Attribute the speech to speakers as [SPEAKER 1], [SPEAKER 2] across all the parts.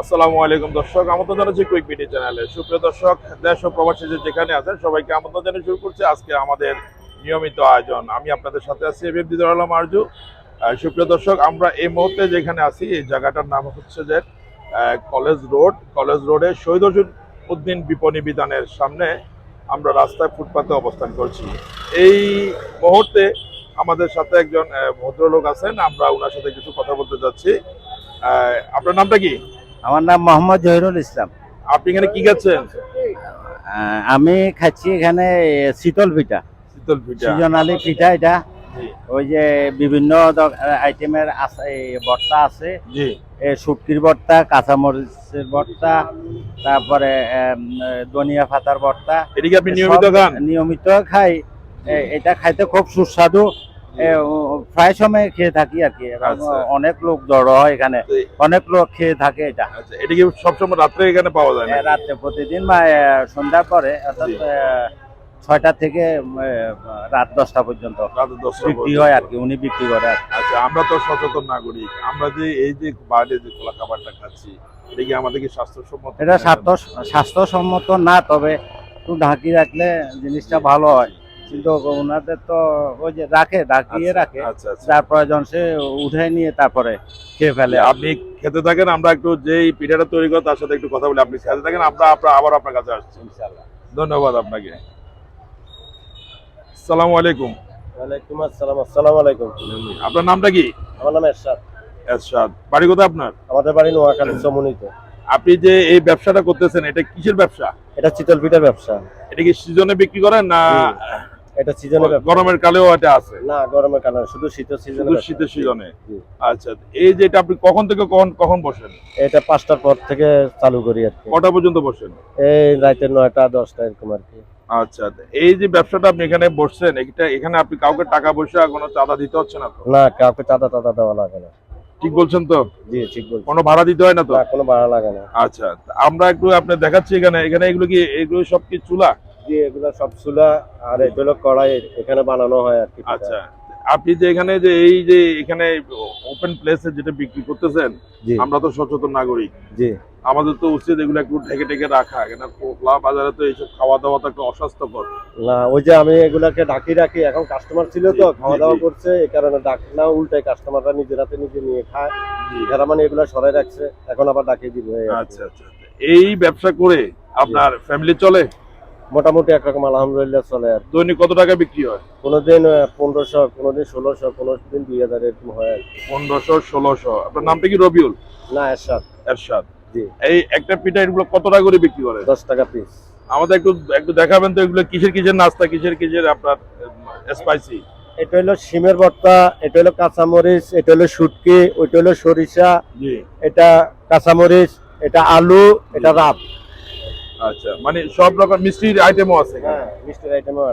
[SPEAKER 1] আসসালামু আলাইকুম দর্শক, আমন্ত্রণ জানাচ্ছি কুইক মিডিয়া চ্যানেলে সুপ্রিয় দর্শক, দেশ ও প্রবাসী যে যেখানে আছেন, সবাইকে আমন্ত্রণ জানিয়ে শুরু করছি আজকে আমাদের নিয়মিত আয়োজন। আমি আপনাদের সাথে আছি এবিএম দিদার আলম আরজু। সুপ্রিয় দর্শক, আমরা এই মুহূর্তে যেখানে আছি, এই জায়গাটার নাম হচ্ছে যে কলেজ রোড। কলেজ রোডে শহীদ উদ্দিন বিপণী বিধানের সামনে আমরা রাস্তায় ফুটপাতে অবস্থান করছি। এই মুহূর্তে আমাদের সাথে একজন ভদ্রলোক আছেন। আমরা ওনার সাথে কিছু কথা বলতে যাচ্ছি। আপনার নামটা কি?
[SPEAKER 2] আমার নাম মোহাম্মদ জহিরুল ইসলাম।
[SPEAKER 1] আপনি এখানে কি খাচ্ছেন?
[SPEAKER 2] আমি খাচ্ছি এখানে শীতল পিঠা।
[SPEAKER 1] শীতল পিঠা।
[SPEAKER 2] সিজনালি পিঠা এটা। ওই যে বিভিন্ন আইটেমের ভর্তা আছে। শুটকির ভর্তা কাঁচামরিচের ভর্তা তারপরে ধনিয়া পাতার ভর্তা
[SPEAKER 1] এটা নিয়মিত
[SPEAKER 2] খাই। এটা খাইতে খুব সুস্বাদু। প্রায় সময় খেয়ে থাকি আর কি
[SPEAKER 1] আচ্ছা।
[SPEAKER 2] অনেক লোক জড়ো হয় এখানে। অনেক লোক খেয়ে থাকে এটা।
[SPEAKER 1] আচ্ছা এটা কি সবসময় রাত্রে এখানে পাওয়া যায় না
[SPEAKER 2] রাত্রে প্রতিদিন সন্ধ্যার পরে অর্থাৎ ছয়টা থেকে রাত দশটা পর্যন্ত বিক্রি হয় আর কি উনি বিক্রি করে
[SPEAKER 1] আচ্ছা আমরা তো সচেতন নাগরিক। আমরা যে এই যে বাইরে যে খোলা খাবারটা খাচ্ছি এটা কি আমাদের কি স্বাস্থ্যসম্মত?
[SPEAKER 2] এটা স্বাস্থ্য স্বাস্থ্যসম্মত না তবে একটু ঢাকি রাখলে জিনিসটা ভালো হয়। কিন্তু ওনাদের তো ওই যে রাখে ঢাকিয়ে
[SPEAKER 1] আচ্ছা,
[SPEAKER 2] রাখে।
[SPEAKER 1] আচ্ছা আচ্ছা।
[SPEAKER 2] যার প্রয়োজন সে উঠে নিয়ে তারপরে খেয়ে ফেলে।
[SPEAKER 1] আপনি খেতে থাকেন আমরা একটু যেই পিঠাটা তৈরি করে তার সাথে একটু কথা বলি। আপনি খেতে থাকেন আমরা আপনার আবার আপনার কাছে আসছি।
[SPEAKER 2] ইনশাআল্লাহ।
[SPEAKER 1] ধন্যবাদ আপনাকে। আসসালামু আলাইকুম।
[SPEAKER 3] ওয়ালাইকুম আসসালাম আসসালামু আলাইকুম।
[SPEAKER 1] আপনার নামটা কি?
[SPEAKER 3] আমার নাম এরশাদ।
[SPEAKER 1] এরশাদ। বাড়ি কোথায় আপনার?
[SPEAKER 3] আমাদের বাড়ি নোয়াখালী সমন্বিতে
[SPEAKER 1] আপনি যে এই ব্যবসাটা করতেছেন এটা কিসের ব্যবসা?
[SPEAKER 3] এটা চিতল পিঠার ব্যবসা।
[SPEAKER 1] এটা কি সিজনে বিক্রি করেন না
[SPEAKER 3] এটা সিজনের
[SPEAKER 1] গরমের কালেও এটা আছে।
[SPEAKER 3] না গরমের কারণে শুধু শীতের সিজনে
[SPEAKER 1] শুধু শীতের সিজনে আচ্ছা এই যে এটা আপনি কখন থেকে কখন কখন বসেন?
[SPEAKER 3] এটা পাঁচটার পর থেকে চালু করি আর কি।
[SPEAKER 1] কটা পর্যন্ত বসেন?
[SPEAKER 3] এই রাতের নয়টা দশটা এরকম আর কি।
[SPEAKER 1] আচ্ছা এই যে ব্যবসাটা আপনি এখানে বসছেন এটা এখানে আপনি কাউকে টাকা পয়সা কোনো চাঁদা দিতে হচ্ছে না তো?
[SPEAKER 3] না কাউকে চাঁদা টাদা দেওয়া লাগে না।
[SPEAKER 1] ঠিক বলছেন তো?
[SPEAKER 3] জি ঠিক বলছি
[SPEAKER 1] কোনো ভাড়া দিতে হয় না তো?
[SPEAKER 3] না কোনো ভাড়া লাগে না।
[SPEAKER 1] আচ্ছা আমরা একটু আপনি দেখাচ্ছি এখানে। এখানে এগুলো কি এগুলো সব কি চুলা?
[SPEAKER 3] জি এগুলো সব চুলা আর এটা হলো কড়াই এখানে বানানো হয় আর কি।
[SPEAKER 1] আচ্ছা। আপনি যে এখানে যে এই যে এখানে ওপেন প্লেসে যেটা বিক্রি করতেছেন আমরা তো সচেতন নাগরিক।
[SPEAKER 3] জি।
[SPEAKER 1] আমাদের তো উচিত এগুলো একটু ঢেকে ঢেকে রাখা। কেন খোলা বাজারে তো এইসব খাওয়া দাওয়া তো একটু অস্বাস্থ্যকর।
[SPEAKER 3] না ওই যে আমি এগুলাকে ঢাকি রাখি এখন কাস্টমার ছিল তো খাওয়া দাওয়া করছে এই কারণে ডাক না উল্টে কাস্টমাররা নিজের হাতে নিজে নিয়ে খায়। এরা মানে এগুলা সরাই রাখছে এখন আবার ডাকিয়ে দিব।
[SPEAKER 1] আচ্ছা আচ্ছা আচ্ছা। এই ব্যবসা করে আপনার ফ্যামিলি চলে?
[SPEAKER 3] মোটামুটি একরকম আলহামদুলিল্লাহ চলে আর
[SPEAKER 1] দৈনিক কত টাকা বিক্রি হয়?
[SPEAKER 3] কোনোদিন পনেরোশো কোনোদিন ষোলোশো কোনোদিন দুই হাজার এরকম হয় আর
[SPEAKER 1] পনেরোশো ষোলোশো। আপনার নামটা কি রবিউল?
[SPEAKER 3] না এরশাদ।
[SPEAKER 1] এরশাদ।
[SPEAKER 3] জি।
[SPEAKER 1] এই একটা পিঠা এগুলো কত টাকা করে বিক্রি করে?
[SPEAKER 3] দশ টাকা পিস
[SPEAKER 1] আমাদের একটু একটু দেখাবেন তো এগুলো কিসের কিসের নাস্তা কিসের কিসের আপনার স্পাইসি
[SPEAKER 3] এটা হলো শিমের ভর্তা এটা হলো কাঁচামরিচ এটা হলো শুটকি ওইটা হলো সরিষা
[SPEAKER 1] জি।
[SPEAKER 3] এটা কাঁচামরিচ এটা আলু এটা রাব।
[SPEAKER 1] আচ্ছা মানে সব রকম মিষ্টির আইটেমও আছে
[SPEAKER 3] হ্যাঁ মিষ্টির আইটেমও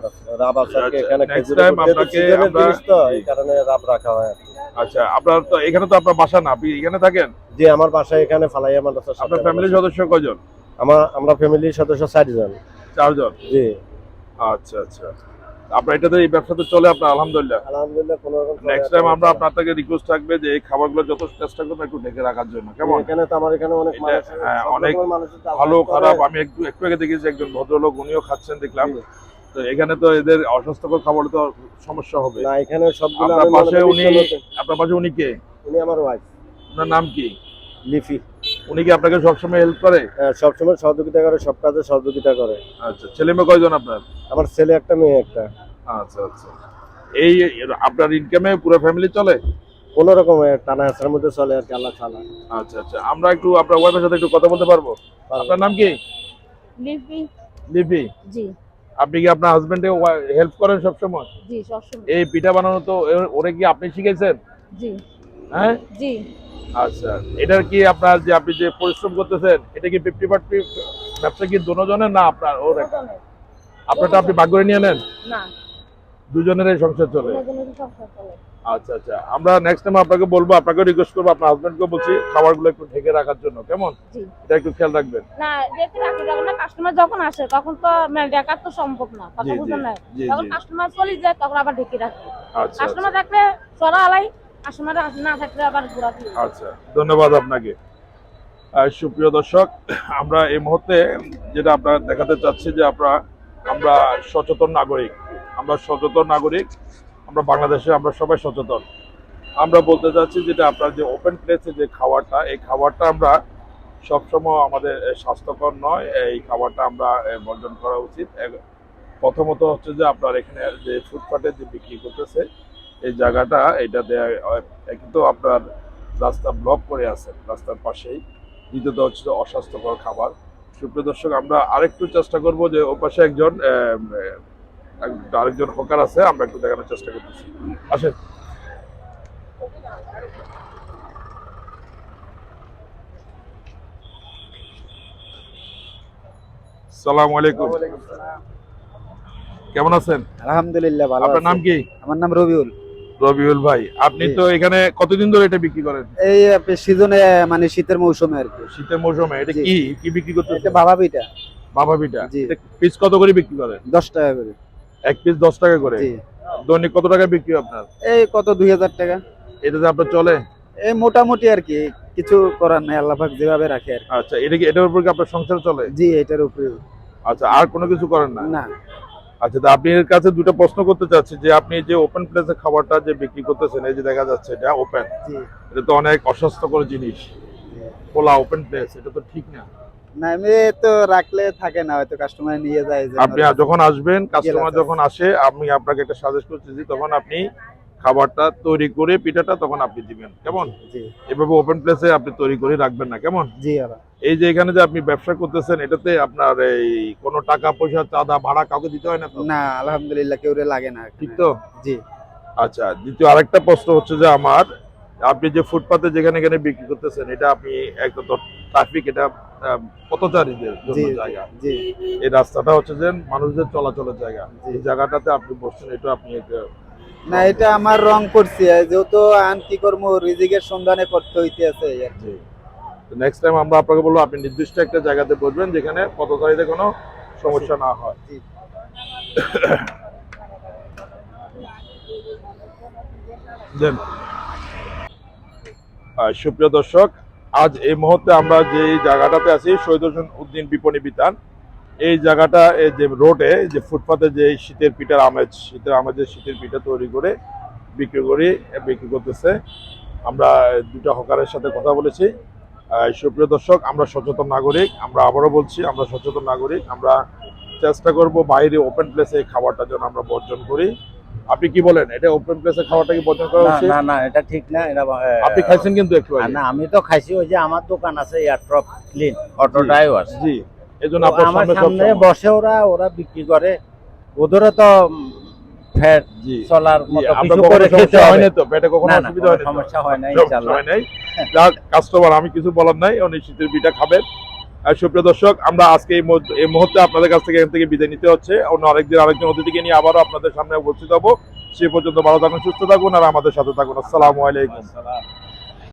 [SPEAKER 3] রাব আছে। আর কি।
[SPEAKER 1] আচ্ছা,
[SPEAKER 3] এখানে গুড়। যেহেতু
[SPEAKER 1] আপনাকে আমরা-।
[SPEAKER 3] এই কারণে রাব রাখা হয়
[SPEAKER 1] আচ্ছা আপনার তো এখানে তো আপনার বাসা না আপনি এখানে থাকেন?
[SPEAKER 3] জি আমার বাসায় এখানে ফালাইয়া মাদ্রাসার সাথে
[SPEAKER 1] আপনার ফ্যামিলির সদস্য কয়জন
[SPEAKER 3] আমার আমরা ফ্যামিলির সদস্য চারজন।
[SPEAKER 1] চারজন?
[SPEAKER 3] জি।
[SPEAKER 1] আচ্ছা আচ্ছা। আপনার এটাতে এই ব্যবসাতে চলে আপনার আলহামদুলিল্লাহ।
[SPEAKER 3] আলহামদুলিল্লাহ কোনো রকম
[SPEAKER 1] নেক্সট টাইম আমরা আপনার থেকে রিকোয়েস্ট থাকবে যে এই খাবারগুলো যত চেষ্টা করবেন একটু ঢেকে রাখার জন্য কেমন?
[SPEAKER 3] এখানে তো আমার এখানে অনেক মানুষ
[SPEAKER 1] হ্যাঁ, অনেক ভালো খারাপ আমি একটু একটু আগে দেখেছি একজন ভদ্রলোক উনিও খাচ্ছেন দেখলাম। তো এখানে তো এদের অস্বাস্থ্যকর খাবার তো সমস্যা হবে।
[SPEAKER 3] না এখানে সবগুলো
[SPEAKER 1] আপনার পাশে উনি আপনার পাশে উনি কে?
[SPEAKER 3] উনি আমার ওয়াইফ
[SPEAKER 1] ওনার নাম কি?
[SPEAKER 3] লিফি।
[SPEAKER 1] উনি কি আপনাকে সবসময় হেল্প করে?
[SPEAKER 3] হ্যাঁ, সবসময় সহযোগিতা করে সব কাজে সহযোগিতা করে।
[SPEAKER 1] আচ্ছা ছেলে মেয়ে কয়জন আপনার?
[SPEAKER 3] আমার ছেলে একটা মেয়ে একটা।
[SPEAKER 1] আচ্ছা আচ্ছা। এই আপনার ইনকামে পুরো ফ্যামিলি চলে?
[SPEAKER 3] কোন রকম টানা হেঁচার মধ্যে চলে আর কি আল্লাহ
[SPEAKER 1] আচ্ছা আচ্ছা। আমরা একটু আপনার ওয়াইফের সাথে একটু কথা বলতে পারব? আপনার নাম কি?
[SPEAKER 4] লিপি।
[SPEAKER 1] লিপি?
[SPEAKER 4] জি।
[SPEAKER 1] আপনি কি আপনার হাজবেন্ডে হেল্প করেন সবসময়?
[SPEAKER 4] জি সবসময়।
[SPEAKER 1] এই পিঠা বানানো তো ওরে কি আপনি শিখেছেন
[SPEAKER 4] জি।
[SPEAKER 1] হ্যাঁ?
[SPEAKER 4] জি।
[SPEAKER 1] আচ্ছা। এটার কি আপনার যে আপনি যে পরিশ্রম করতেছেন এটা কি ফিফটি পার্টি ব্যবসা কি দুজনের না আপনার ওর? একটা আপনারটা আপনি ভাগ করে নিয়ে নেন?
[SPEAKER 4] না।
[SPEAKER 1] দুজনের এই সংসার চলে। আচ্ছা আচ্ছা। আমরা নেক্সট টাইম আপনাকে বলব আপনাকে রিকোয়েস্ট করব আপনার হাজবেন্ডকে বলছি খাবারগুলো একটু ঢেকে রাখার জন্য কেমন? এটা একটু খেয়াল রাখবেন।
[SPEAKER 4] না দেখতে রাখতে যাবে না কাস্টমার যখন আসে তখন তো মেল দেখার তো সম্ভব না কথা বুঝেন না
[SPEAKER 1] জি,
[SPEAKER 4] তখন কাস্টমার চলে যায় তখন আবার ঢেকে রাখবে
[SPEAKER 1] আচ্ছা আচ্ছা।
[SPEAKER 4] কাস্টমার থাকলে চড়া আলাই কাস্টমার না থাকলে আবার ঘোরা
[SPEAKER 1] আচ্ছা ধন্যবাদ আপনাকে। সুপ্রিয় দর্শক আমরা এই মুহূর্তে যেটা আপনার দেখাতে চাচ্ছি যে আমরা আমরা সচেতন নাগরিক। আমরা সচেতন নাগরিক, আমরা বাংলাদেশে আমরা সবাই সচেতন। আমরা বলতে চাচ্ছি যেটা আপনার যে ওপেন প্লেসে যে খাবারটা এই খাবারটা আমরা সবসময় আমাদের স্বাস্থ্যকর নয় এই খাবারটা আমরা বর্জন করা উচিত। প্রথমত হচ্ছে যে আপনার এখানে যে ফুটপাতে যে বিক্রি করতেছে, এই জায়গাটা এটাতে কিন্তু আপনার রাস্তা ব্লক করে আছে, রাস্তার পাশেই। দ্বিতীয়ত হচ্ছে অস্বাস্থ্যকর খাবার। সুপ্রিয় দর্শক, আমরা আরেকটু চেষ্টা করব যে ও পাশে একজন আরেকজন হকার আছে আমরা একটু দেখানোর চেষ্টা করতেছি। আসেন। সালাম আলাইকুম। কেমন আছেন?
[SPEAKER 2] আলহামদুলিল্লাহ ভালো
[SPEAKER 1] আপনার নাম কি?
[SPEAKER 2] আমার নাম রবিউল।
[SPEAKER 1] রবিউল ভাই আপনি তো এখানে কতদিন ধরে এটা বিক্রি করেন?
[SPEAKER 2] এই সিজনে মানে শীতের মৌসুমে আর কি।
[SPEAKER 1] শীতের মৌসুমে এটা কি কি বিক্রি করতে
[SPEAKER 2] এটা বাবা পিঠা।
[SPEAKER 1] বাবা পিঠা। পিস কত করে বিক্রি করেন?
[SPEAKER 2] দশ টাকা করে।
[SPEAKER 1] এক পিস দশ টাকা করে। দৈনিক কত টাকা বিক্রি আপনার?
[SPEAKER 2] এই কত? দুই হাজার টাকা।
[SPEAKER 1] এটাতে আপনার চলে?
[SPEAKER 2] এই মোটামুটি আর কি কিছু করার নাই আল্লাহ যেভাবে রাখে আর।
[SPEAKER 1] আচ্ছা এটা কি এটার উপর কি আপনার সংসার চলে?
[SPEAKER 2] জি এটার উপরে।
[SPEAKER 1] আচ্ছা আর কোনো কিছু করেন না?
[SPEAKER 2] না।
[SPEAKER 1] আচ্ছা তা আপনি এর কাছে দুটো প্রশ্ন করতে চাচ্ছি যে আপনি যে ওপেন প্লেসে খাবারটা যে বিক্রি করতেছেন এই যে দেখা যাচ্ছে এটা ওপেন
[SPEAKER 2] জি।
[SPEAKER 1] এটা তো অনেক অস্বাস্থ্যকর জিনিস। খোলা ওপেন প্লেস এটা তো ঠিক না।
[SPEAKER 2] না এমনি তো রাখলে থাকে না হয়তো কাস্টমার নিয়ে যায়
[SPEAKER 1] আপনি যখন আসবেন কাস্টমার যখন আসে আমি আপনাকে একটা সাজেস্ট করতেছি তখন আপনি খাবারটা তৈরি করে পিঠাটা তখন আপনি দিবেন। কেমন? এভাবে ওপেন প্লেসে আপনি তৈরি করে রাখবেন না কেমন?
[SPEAKER 2] জি
[SPEAKER 1] এই যে এখানে যে আপনি ব্যবসা করতেছেন এটাতে আপনার এই কোনো টাকা পয়সা চাঁদা ভাড়া কাউকে দিতে হয় না তো?
[SPEAKER 2] না আলহামদুলিল্লাহ কেউ লাগে না
[SPEAKER 1] ঠিক তো?
[SPEAKER 2] জি।
[SPEAKER 1] আচ্ছা দ্বিতীয় আরেকটা প্রশ্ন হচ্ছে যে আমার আপনি যে ফুটপাতে যেখানে এখানে বিক্রি করতেছেন এটা আপনি একদম ট্রাফিক এটা পথচারীদের জন্য জায়গা।
[SPEAKER 2] জি।
[SPEAKER 1] এই রাস্তাটা হচ্ছে যে মানুষদের চলাচলের জায়গা। এই জায়গাটাতে আপনি বসছেন এটা আপনি
[SPEAKER 2] না এটা আমার রং করছি। যেহেতু আন কি করব রিজিকের সন্ধানে করতে হইতে আছে
[SPEAKER 1] নেক্সট টাইম আমরা আপনাকে বলব আপনি নির্দিষ্ট একটা জায়গাতে বসবেন যেখানে পথচারীদের কোনো সমস্যা না হয়। দেন। সুপ্রিয় দর্শক, আজ এই মুহূর্তে আমরা যে জায়গাটাতে আছি, শহীদ হোসেন উদ্দিন বিপণী বিতান। এই জায়গাটা, এই যে রোডে যে ফুটপাতে যে শীতের পিঠার আমেজ, শীতের আমেজের শীতের পিঠা তৈরি করে বিক্রি করে বিক্রি করতেছে। আমরা দুটা হকারের সাথে কথা বলেছি। সুপ্রিয় দর্শক, আমরা সচেতন নাগরিক, আমরা আবারও বলছি, আমরা সচেতন নাগরিক, আমরা চেষ্টা করব বাইরে ওপেন প্লেসে এই খাবারটা যেন আমরা বর্জন করি। আপনি কি বলেন? এটা ওপেন প্লেসে খাবারটা কি বর্জন করা উচিত?
[SPEAKER 2] না না এটা ঠিক না এটা
[SPEAKER 1] আপনি খাইছেন কিন্তু একটু আগে।
[SPEAKER 2] না আমি তো খাইছি ওই যে আমার দোকান আছে এয়ারট্রপ ক্লিন অটো ড্রাইভার
[SPEAKER 1] জি এজন্য আপনার সামনে
[SPEAKER 2] সামনে বসে ওরা ওরা বিক্রি করে। ওদেরও তো ফ্যাট
[SPEAKER 1] জি।
[SPEAKER 2] চলার মতো কিছু করে খেতে
[SPEAKER 1] হয় না তো? পেটে কখনো অসুবিধা হয় না
[SPEAKER 2] সমস্যা হয় না ইনশাআল্লাহ
[SPEAKER 1] কাস্টমার আমি কিছু বলার নাই উনি শীতের পিঠা খাবেন। সুপ্রিয় দর্শক, আমরা আজকে এই মুহূর্তে- আপনাদের কাছ থেকে এখান থেকে বিদায় নিতে হচ্ছে। অন্য আরেকদিন আরেকজন অতিথিকে নিয়ে আবারও আপনাদের সামনে উপস্থিত হব। সে পর্যন্ত ভালো থাকুন, সুস্থ থাকুন, আর আমাদের সাথে থাকুন। আসসালামু আলাইকুম।